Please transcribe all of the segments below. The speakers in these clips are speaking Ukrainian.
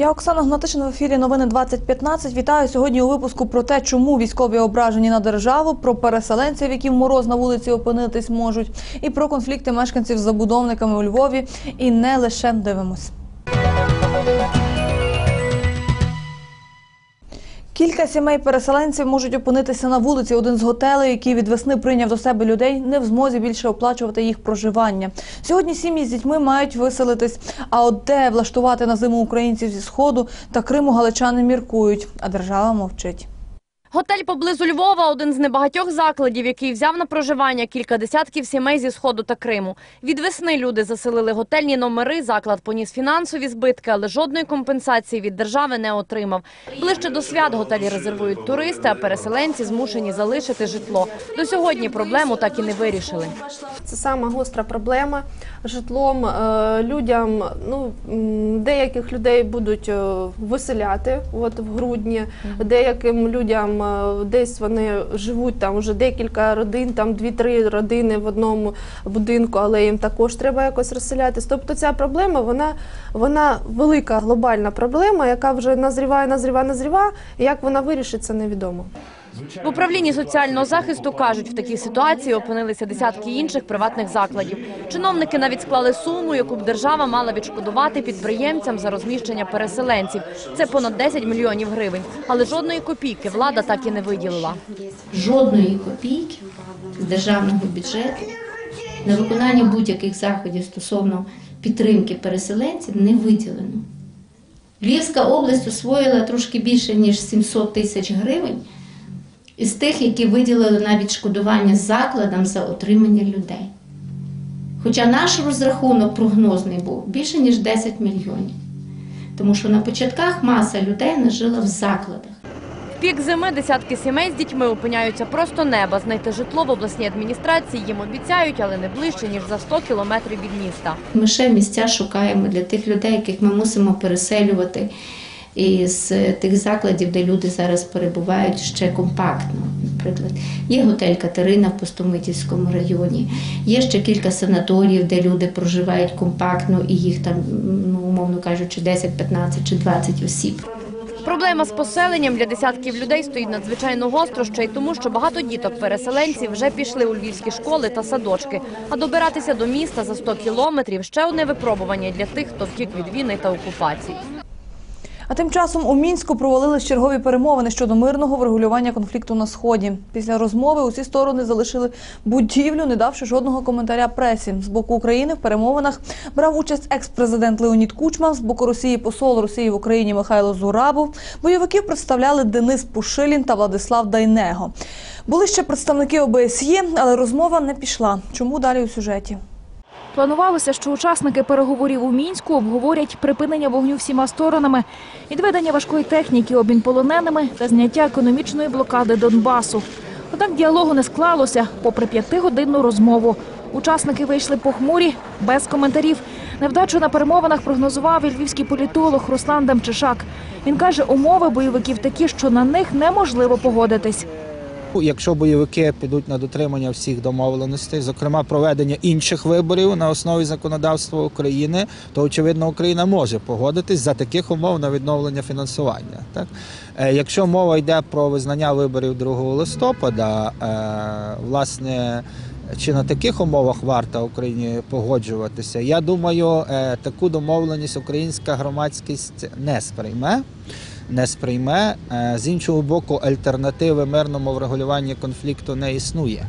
Я Оксана Гнатишина в ефірі новини 2015. Вітаю сьогодні у випуску про те, чому військові ображені на державу, про переселенців, які в мороз на вулиці опинитись можуть, і про конфлікти мешканців з забудовниками у Львові. І не лише дивимось. Кілька сімей переселенців можуть опинитися на вулиці. Один з готелей, який від весни прийняв до себе людей, не в змозі більше оплачувати їх проживання. Сьогодні сім'ї з дітьми мають виселитись. А от де влаштувати на зиму українців зі сходу та Криму галичани міркують, а держава мовчить. Готель поблизу Львова – один з небагатьох закладів, який взяв на проживання кілька десятків сімей зі Сходу та Криму. Від весни люди заселили готельні номери, заклад поніс фінансові збитки, але жодної компенсації від держави не отримав. Ближче до свят готелі резервують туристи, а переселенці змушені залишити житло. До сьогодні проблему так і не вирішили. Це сама гостра проблема житлом. Е, Людям, ну деяких людей будуть е, виселяти от в грудні, деяким людям е, десь вони живуть там вже декілька родин, там дві-три родини в одному будинку, але їм також треба якось розселятись. Тобто ця проблема, вона, вона велика глобальна проблема, яка вже назріває, назріває. І як вона вирішиться, невідомо. В управлінні соціального захисту кажуть, в такій ситуації опинилися десятки інших приватних закладів. Чиновники навіть склали суму, яку б держава мала відшкодувати підприємцям за розміщення переселенців. Це понад 10 мільйонів гривень. Але жодної копійки влада так і не виділила. жодної копійки з державного бюджету на виконання будь-яких заходів стосовно підтримки переселенців не виділено. Львівська область освоїла трошки більше ніж 700 тисяч гривень із тих, які виділили на відшкодування закладам за отримання людей. Хоча наш розрахунок прогнозний був більше ніж 10 мільйонів. Тому що на початках маса людей не жила в закладах. В пік зими десятки сімей з дітьми опиняються просто неба. Знайти житло в обласній адміністрації їм обіцяють, але не ближче, ніж за 100 кілометрів від міста. Ми ще місця шукаємо для тих людей, яких ми мусимо переселювати із тих закладів, де люди зараз перебувають ще компактно. Наприклад, є готель Катерина в Пустомитівському районі, є ще кілька санаторіїв, де люди проживають компактно, і їх там, ну умовно кажучи, 10, 15 чи 20 осіб. Проблема з поселенням для десятків людей стоїть надзвичайно гостро ще й тому, що багато діток-переселенців вже пішли у львівські школи та садочки. А добиратися до міста за 100 кілометрів – ще одне випробування для тих, хто втік від війни та окупації. А тим часом у мінську провалились чергові перемовини щодо мирного врегулювання конфлікту на сході. Після розмови усі сторони залишили будівлю, не давши жодного коментаря пресі. З боку України в перемовинах брав участь екс-президент Леонід Кучма, з боку Росії посол Росії в Україні Михайло Зурабов. Бойовиків представляли Денис Пушилін та Владислав Дайнего. Були ще представники ОБСЄ, але розмова не пішла. Чому далі у сюжеті? Планувалося, що учасники переговорів у мінську обговорять припинення вогню всіма сторонами, відведення важкої техніки, обмін полоненими та зняття економічної блокади Донбасу. Однак діалогу не склалося, попри п'ятигодинну розмову. Учасники вийшли похмурі, без коментарів. Невдачу на перемовинах прогнозував і львівський політолог Руслан Демчишак. Він каже, умови бойовиків такі, що на них неможливо погодитись. Якщо бойовики підуть на дотримання всіх домовленостей, зокрема проведення інших виборів на основі законодавства України, то очевидно Україна може погодитись за таких умов на відновлення фінансування. Так Е, якщо мова йде про визнання виборів 2 листопада, е, власне. Чи на таких умовах варто Україні погоджуватися? Я думаю, е, таку домовленість українська громадськість не сприйме. Не сприйме Е, з іншого боку, альтернативи мирному врегулюванні конфлікту не існує,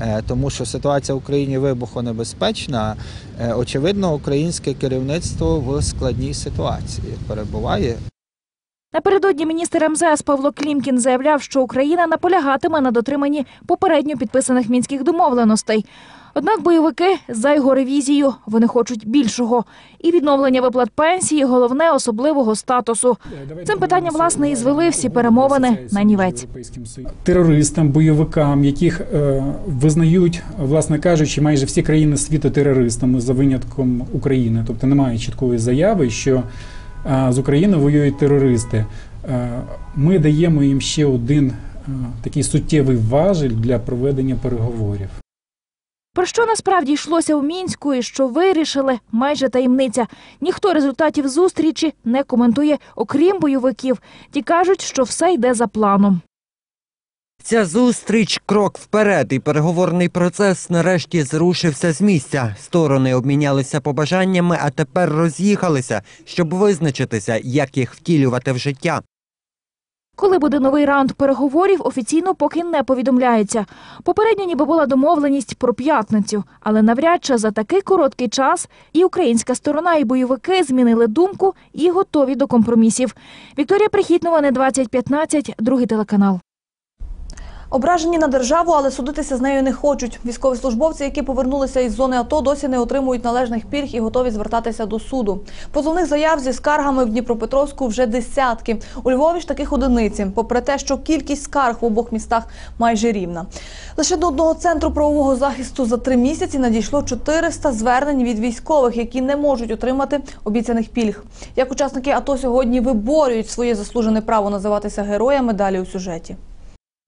Е, тому що ситуація в Україні вибухонебезпечна. Е, Очевидно, українське керівництво в складній ситуації перебуває. Напередодні міністр МЗС Павло Клімкін заявляв, що Україна наполягатиме на дотриманні попередньо підписаних мінських домовленостей. Однак бойовики за його ревізію вони хочуть більшого і відновлення виплат пенсії, головне особливого статусу. Цим питанням власне і звели всі перемовини на нівець. терористам, бойовикам, яких е, визнають, власне кажучи, майже всі країни світу терористами за винятком України. Тобто немає чіткої заяви, що е, з України воюють терористи. Е, ми даємо їм ще один такий суттєвий важіль для проведення переговорів. Про що насправді йшлося у мінську і що вирішили, майже таємниця. Ніхто результатів зустрічі не коментує, окрім бойовиків. Ті кажуть, що все йде за планом. Ця зустріч крок вперед, і переговорний процес нарешті зрушився з місця. Сторони обмінялися побажаннями, а тепер роз'їхалися, щоб визначитися, як їх втілювати в життя. Коли буде новий раунд переговорів, офіційно поки не повідомляється. Попередньо ніби була домовленість про п'ятницю, але навряд чи за такий короткий час і українська сторона, і бойовики змінили думку і готові до компромісів. Вікторія Прихітнова, не 2015, другий телеканал. Ображені на державу, але судитися з нею не хочуть. Військовослужбовці, які повернулися із зони АТО, досі не отримують належних пільг і готові звертатися до суду. Позовних заяв зі скаргами в Дніпропетровську вже десятки. У Львові ж таких одиниці, попри те, що кількість скарг в обох містах майже рівна. Лише до одного центру правового захисту за три місяці надійшло 400 звернень від військових, які не можуть отримати обіцяних пільг. Як учасники АТО сьогодні виборюють своє заслужене право називатися героями, далі у сюжеті.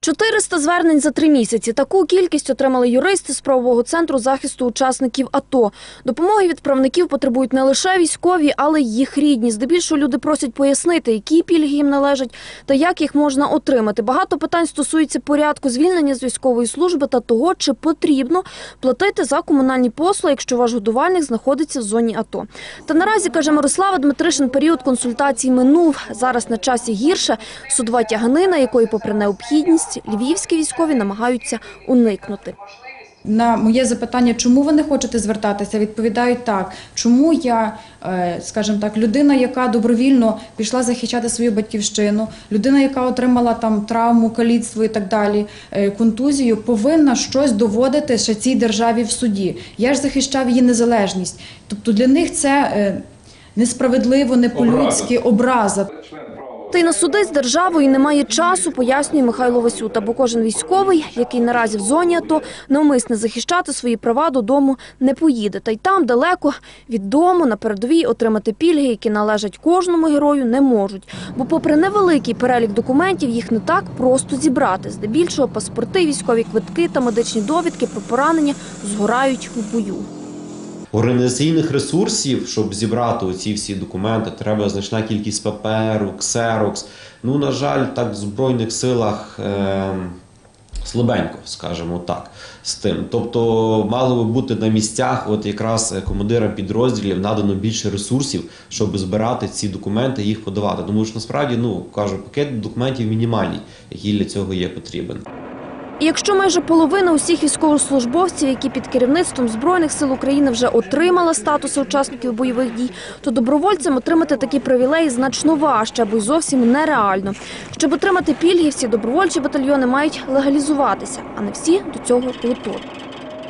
400 звернень за три місяці. Таку кількість отримали юристи з правового центру захисту учасників АТО. Допомоги від правників потребують не лише військові, але й їх рідні. Здебільшого люди просять пояснити, які пільги їм належать та як їх можна отримати. Багато питань стосується порядку звільнення з військової служби та того, чи потрібно платити за комунальні послуги, якщо ваш годувальник знаходиться в зоні АТО. Та наразі каже Мирослава Дмитришин, період консультацій минув. Зараз на часі гірше судова тяганина, якої, попри необхідність, львівські військові намагаються уникнути. На моє запитання, чому ви не хочете звертатися, відповідають так. Чому я, е, скажімо так, людина, яка добровільно пішла захищати свою батьківщину, людина, яка отримала там травму, каліцтво і так далі, е, контузію, повинна щось доводити ще цій державі в суді. Я ж захищав її незалежність. Тобто для них це е, несправедливо, не по-людськи, образа. Та й на суди з державою немає часу, пояснює Михайло Васюта, бо кожен військовий, який наразі в зоні АТО, навмисне захищати свої права додому не поїде. Та й там, далеко від дому, на передовій, отримати пільги, які належать кожному герою, не можуть. Бо попри невеликий перелік документів, їх не так просто зібрати. Здебільшого паспорти, військові квитки та медичні довідки про поранення згорають у бою. Організаційних ресурсів, щоб зібрати оці всі документи, треба значна кількість паперу, ксерокс. Ну, на жаль, так в Збройних силах е, слабенько, скажімо так, з тим. Тобто, мало би бути на місцях, от якраз командирам підрозділів надано більше ресурсів, щоб збирати ці документи і їх подавати. Тому що насправді, ну кажу, пакет документів мінімальний, який для цього є потрібен. Якщо майже половина усіх військовослужбовців, які під керівництвом Збройних сил України вже отримала статуси учасників бойових дій, то добровольцям отримати такі привілеї значно важче або й зовсім нереально. Щоб отримати пільги, всі добровольчі батальйони мають легалізуватися, а не всі до цього готові.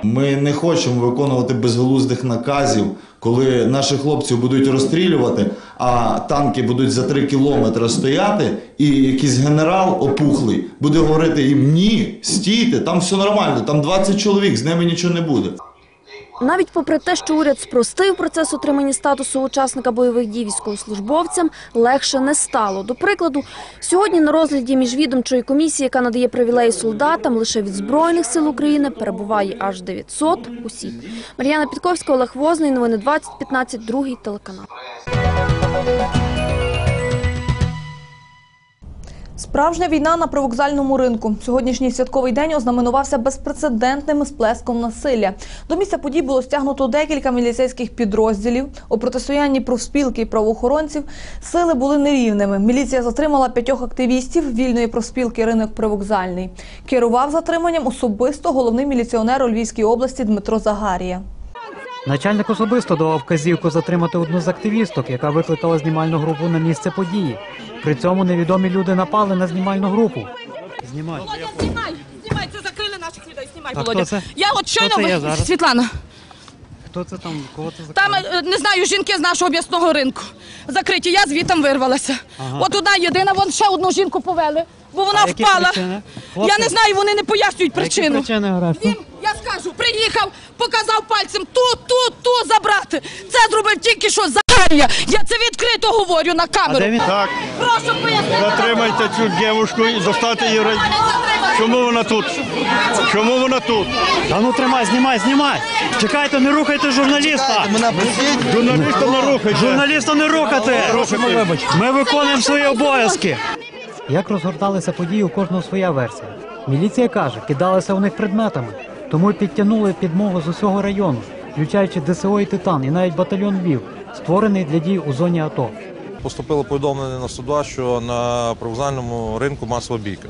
Ми не хочемо виконувати безглуздих наказів, коли наших хлопців будуть розстрілювати, а танки будуть за три кілометри стояти, і якийсь генерал опухлий буде говорити їм ні, стійте, там все нормально, там 20 чоловік, з ними нічого не буде. Навіть попри те, що уряд спростив процес отримання статусу учасника бойових дій військовослужбовцям, легше не стало. До прикладу, сьогодні на розгляді міжвідомчої комісії, яка надає привілеї солдатам, лише від Збройних сил України перебуває аж 900 осіб. Мар'яна Підковська, Олег Возний, новини 2015, другий телеканал. Справжня війна на привокзальному ринку. Сьогоднішній святковий день ознаменувався безпрецедентним сплеском насилля. До місця подій було стягнуто декілька міліцейських підрозділів. У протистоянні профспілки і правоохоронців сили були нерівними. Міліція затримала п'ятьох активістів вільної профспілки ринок привокзальний. Керував затриманням особисто головний міліціонер у Львівській області Дмитро Загарія. Начальник особисто давав вказівку затримати одну з активісток, яка викликала знімальну групу на місце події. При цьому невідомі люди напали на знімальну групу. Знімай. Знімай, знімай, це закрили наших людей, знімай, А Володя. хто це? Я от щойно Хто це є ви- зараз? Світлана. Хто це там? Кого це Там закрили? е, не знаю, жінки з нашого об'ясного ринку закриті. Я звітом вирвалася. Ага. От одна єдина, вон ще одну жінку повели, бо вона А які впала. причини? Я Хлопці, не знаю, вони не пояснюють причину. причини арешту? Він, я скажу, приїхав, показав пальцем тут, тут, тут забрати. Це зробив тільки що Загарія. Я це відкрито говорю на камеру. він? Так, Прошу пояснити. затримайте цю дівчинку і достати її. Чому вона тут? Чому вона тут? Та ну тримай, знімай, знімай. Чекайте, не рухайте журналіста. Журналіста не рухайте. Журналіста не рухати. Ми виконуємо свої обов'язки. Як розгорталися події, у кожного своя версія. Міліція каже, кидалися у них предметами, тому підтягнули підмогу з усього району, включаючи ДСО і Титан, і навіть батальйон Львів, створений для дій у зоні АТО. Поступило повідомлення на суда, що на привокзальному ринку масова бійка.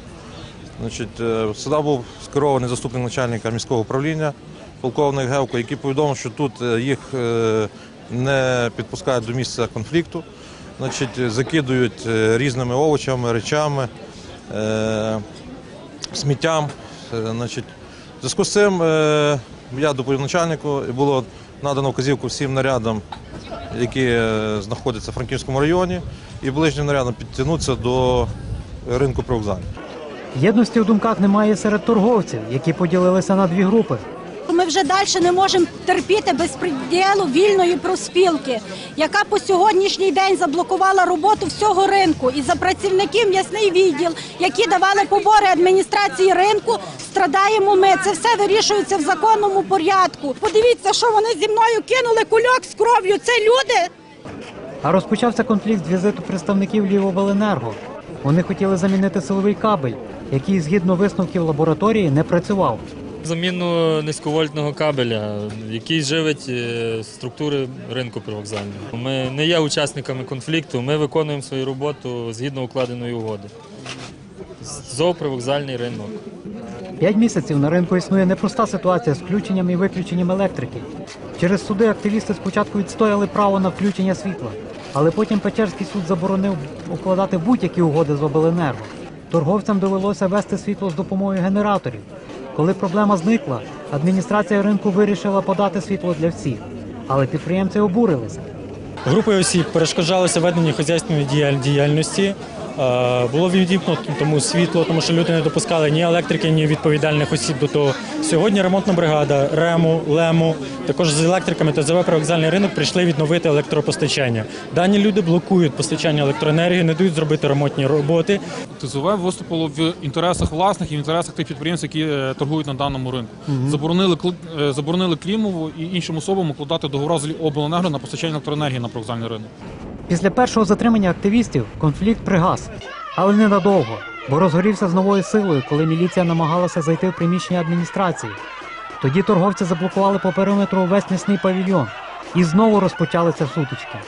Значить, е, сюди був скерований заступник начальника міського управління, полковник Гевко, який повідомив, що тут е, їх е, не підпускають до місця конфлікту, значить, закидують різними овочами, речами, сміттям. Значить, зв'язку з цим е, я доповів начальнику і було надано вказівку всім нарядам, які е, знаходяться в Франківському районі, і ближнім нарядам підтягнутися до ринку привокзального. Єдності у думках немає серед торговців, які поділилися на дві групи. Ми вже далі не можемо терпіти безпреділу вільної профспілки, яка по сьогоднішній день заблокувала роботу всього ринку. І за працівників м'ясний відділ, які давали побори адміністрації ринку, страдаємо ми. Це все вирішується в законному порядку. Подивіться, що вони зі мною кинули кульок з кров'ю. Це люди. А розпочався конфлікт з візиту представників Львівобленерго. Вони хотіли замінити силовий кабель, який згідно висновків лабораторії не працював. Заміну низьковольтного кабеля, який живить е, структури ринку привокзального. Ми не є учасниками конфлікту, ми виконуємо свою роботу згідно укладеної угоди. Зоопривокзальний ринок. П'ять місяців на ринку існує непроста ситуація з включенням і виключенням електрики. Через суди активісти спочатку відстояли право на включення світла, але потім Печерський суд заборонив укладати будь-які угоди з обленерго. Торговцям довелося вести світло з допомогою генераторів. Коли проблема зникла, адміністрація ринку вирішила подати світло для всіх. Але підприємці обурилися. Групи осіб перешкоджалися веденню хозяйственної діяльності. Е, Було відімкнуто тому світло, тому що люди не допускали ні електрики, ні відповідальних осіб до того. Сьогодні ремонтна бригада РЕМу, ЛЕМу, також з електриками та ЗВ привокзальний ринок прийшли відновити електропостачання. Дані люди блокують постачання електроенергії, не дають зробити ремонтні роботи. ТЗВ виступило в інтересах власних і в інтересах тих підприємців, які е, торгують на даному ринку. Заборонили е, заборонили Клімову і іншим особам укладати договори з обленерго на постачання електроенергії на привокзальний ринок. Після першого затримання активістів конфлікт пригас, але ненадовго, бо розгорівся з новою силою, коли міліція намагалася зайти в приміщення адміністрації. Тоді торговці заблокували по периметру увесь лісний павільйон і знову розпочалися сутички.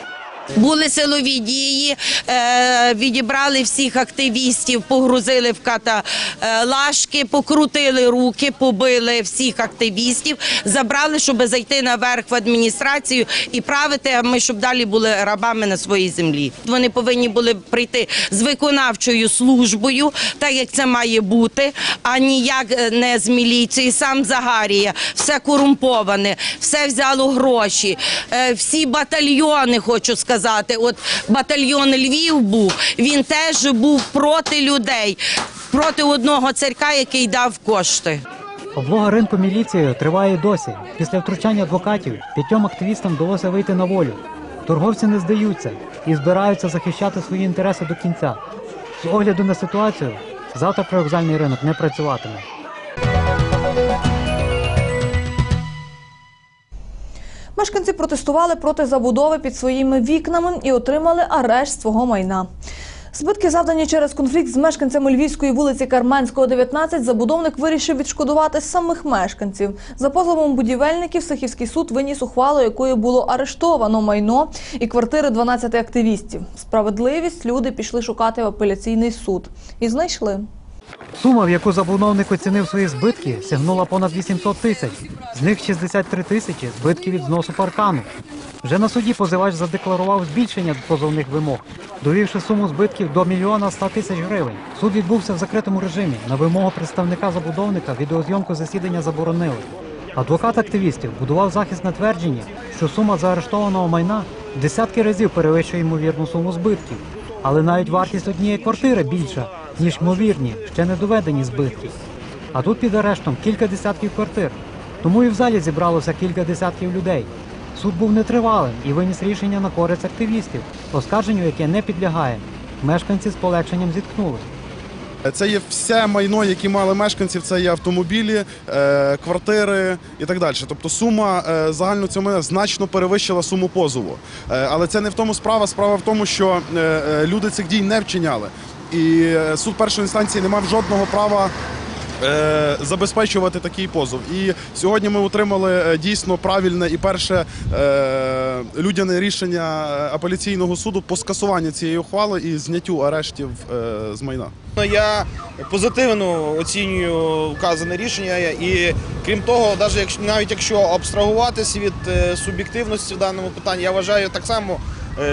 Були силові дії, е, відібрали всіх активістів, погрузили в каталажки, покрутили руки, побили всіх активістів, забрали, щоб зайти наверх в адміністрацію і правити, а ми щоб далі були рабами на своїй землі. Вони повинні були прийти з виконавчою службою, так як це має бути, а ніяк е, не з міліції. Сам Загарія, все корумповане, все взяло гроші, Е, всі батальйони, хочу сказати. От батальйон Львів був, він теж був проти людей, проти одного царька, який дав кошти. Облога ринку міліцією триває досі. Після втручання адвокатів п'ятьом активістам вдалося вийти на волю. Торговці не здаються і збираються захищати свої інтереси до кінця. З огляду на ситуацію, завтра привокзальний ринок не працюватиме. Мешканці протестували проти забудови під своїми вікнами і отримали арешт свого майна. Збитки, завдані через конфлікт з мешканцями Львівської вулиці Карменського, 19, забудовник вирішив відшкодувати самих мешканців. За позовом будівельників Сахівський суд виніс ухвалу, якою було арештовано майно і квартири 12 активістів. Справедливість люди пішли шукати в апеляційний суд і знайшли. Сума, в яку забудовник оцінив свої збитки, сягнула понад 800 тисяч. З них 63 тисячі збитки від зносу паркану. Вже на суді позивач задекларував збільшення позовних вимог, довівши суму збитків до мільйона 100 тисяч гривень. Суд відбувся в закритому режимі. На вимогу представника забудовника відеозйомку засідання заборонили. Адвокат активістів будував захист на твердженні, що сума заарештованого майна десятки разів перевищує ймовірну суму збитків. Але навіть вартість однієї квартири більша, ніж ймовірні, ще не доведені збитки. А тут під арештом кілька десятків квартир. Тому і в залі зібралося кілька десятків людей. Суд був нетривалим і виніс рішення на користь активістів, оскарженню, яке не підлягає. Мешканці з полегшенням зіткнули. Це є все майно, яке мали мешканців. Це є автомобілі, е, квартири і так далі. Тобто сума е, загально цього майна значно перевищила суму позову. Е, але це не в тому справа. Справа в тому, що люди цих дій не вчиняли. І е, суд першої інстанції не мав жодного права е, забезпечувати такий позов. І сьогодні ми отримали е, дійсно правильне і перше людяне рішення апеляційного суду по скасуванню цієї ухвали і зняттю арештів з майна. Ну, Я позитивно оцінюю вказане рішення, і крім того, навіть навіть якщо абстрагуватися від суб'єктивності в даному питанні, я вважаю так само,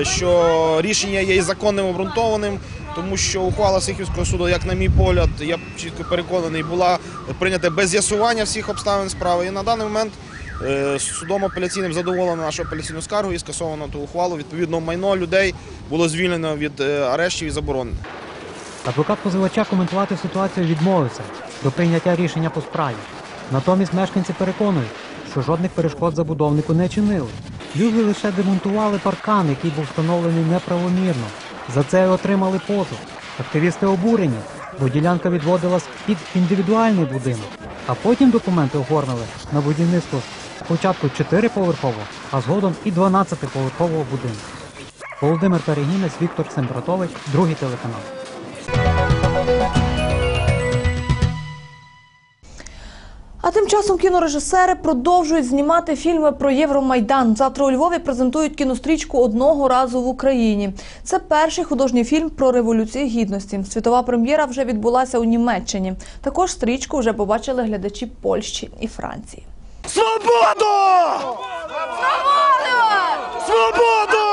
що рішення є і законним обґрунтованим, тому що ухвала Сихівського суду, як на мій погляд, я чітко переконаний, була прийнята без з'ясування всіх обставин справи. І на даний момент е, судом апеляційним задоволено нашу апеляційну скаргу і скасовано ту ухвалу. Відповідно, майно людей було звільнено від е, арештів і заборонено. Адвокат позивача коментувати ситуацію відмовився до прийняття рішення по справі. Натомість мешканці переконують, що жодних перешкод забудовнику не чинили. Люди лише демонтували паркан, який був встановлений неправомірно. За це отримали позов. Активісти обурені, бо ділянка відводилась під індивідуальний будинок. А потім документи оформили на будівництво спочатку 4-поверхового, а згодом і 12-поверхового будинку. Володимир Перегінець, Віктор Сембратович, другий телеканал. Часом кінорежисери продовжують знімати фільми про Євромайдан. Завтра у Львові презентують кінострічку одного разу в Україні. Це перший художній фільм про революцію гідності. Світова прем'єра вже відбулася у Німеччині. Також стрічку вже побачили глядачі Польщі і Франції. Свободу! Свободу!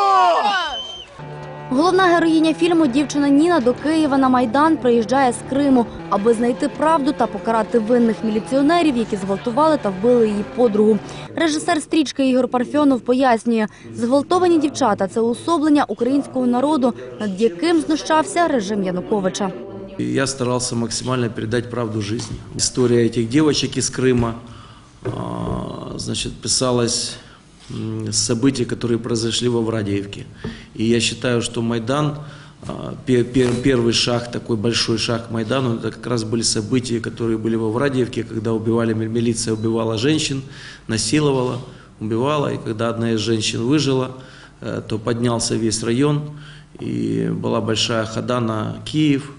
Головна героїня фільму дівчина Ніна до Києва на Майдан приїжджає з Криму, аби знайти правду та покарати винних міліціонерів, які зґвалтували та вбили її подругу. Режисер стрічки Ігор Парфьонов пояснює, зґвалтовані дівчата це уособлення українського народу, над яким знущався режим Януковича. Я старался максимально передать правду жизни. История этих девочек из Крыма, значит, писалась событий, которые произошли во Врадеевке. И я считаю, что Майдан, а, пе- пе- первый шаг, такой большой шаг к Майдану, это как раз были события, которые были во Врадеевке, когда убивали, мили- милиция убивала женщин, насиловала, убивала. И когда одна из женщин выжила, э, то поднялся весь район, и была большая хода на Киев,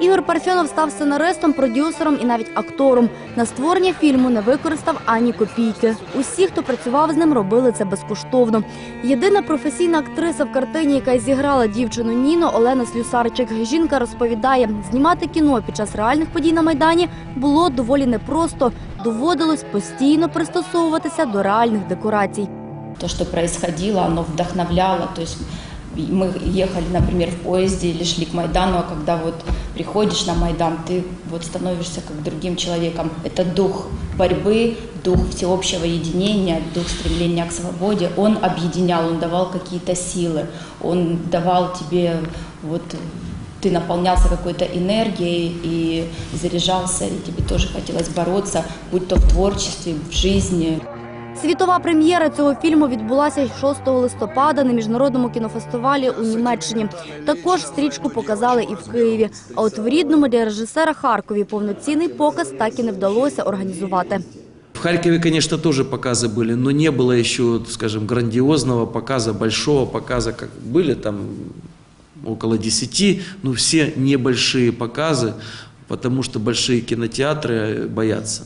Ігор Парфьонов став сценаристом, продюсером і навіть актором. На створення фільму не використав ані копійки. Усі, хто працював з ним, робили це безкоштовно. Єдина професійна актриса в картині, яка зіграла дівчину Ніну, Олена Слюсарчик. Жінка розповідає, знімати кіно під час реальних подій на майдані було доволі непросто. Доводилось постійно пристосовуватися до реальних декорацій. То, что происходило, оно вдохновляло. То мы ехали, например, в поезде или шли к Майдану, а когда вот приходишь на Майдан, ты вот становишься как другим человеком. Это дух борьбы, дух всеобщего единения, дух стремления к свободе. Он объединял, он давал какие-то силы, он давал тебе вот ты наполнялся какой-то энергией и заряжался, и тебе тоже хотелось бороться, будь то в творчестве, в жизни. Світова прем'єра цього фільму відбулася 6 листопада на міжнародному кінофестивалі у Німеччині. Також стрічку показали і в Києві. А от в рідному для режисера Харкові повноцінний показ так і не вдалося організувати. В Харькове, конечно, тоже показы были, но не было еще, скажем, грандиозного показа, большого показа, как были там около 10, но все небольшие показы, потому что большие кинотеатры боятся.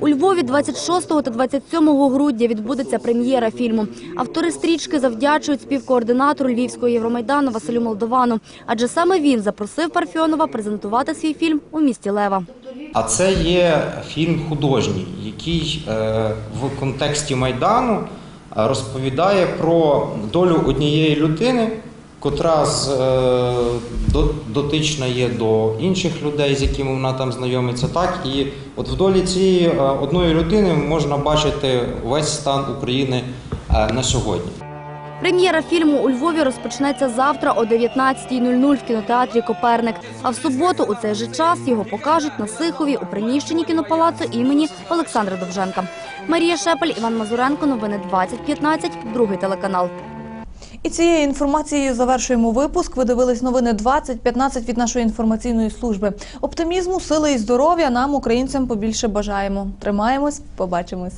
У Львові 26 та 27 грудня відбудеться прем'єра фільму. Автори стрічки завдячують співкоординатору Львівського Євромайдану Василю Молдовану, адже саме він запросив Парфьонова презентувати свій фільм у місті Лева. А це є фільм художній, який е, в контексті Майдану е, розповідає про долю однієї людини, котра з, е, до- дотична є до інших людей, з якими вона там знайомиться. Так і от в долі цієї е, одної людини можна бачити весь стан України е, на сьогодні. Прем'єра фільму у Львові розпочнеться завтра о 19.00 в кінотеатрі Коперник. А в суботу у цей же час його покажуть на Сихові у приміщенні кінопалацу імені Олександра Довженка. Марія Шепель, Іван Мазуренко. Новини 2015. Другий телеканал. І цією інформацією завершуємо випуск. Ви дивились новини 20.15 від нашої інформаційної служби. Оптимізму, сили і здоров'я нам, українцям, побільше бажаємо. Тримаємось, побачимось.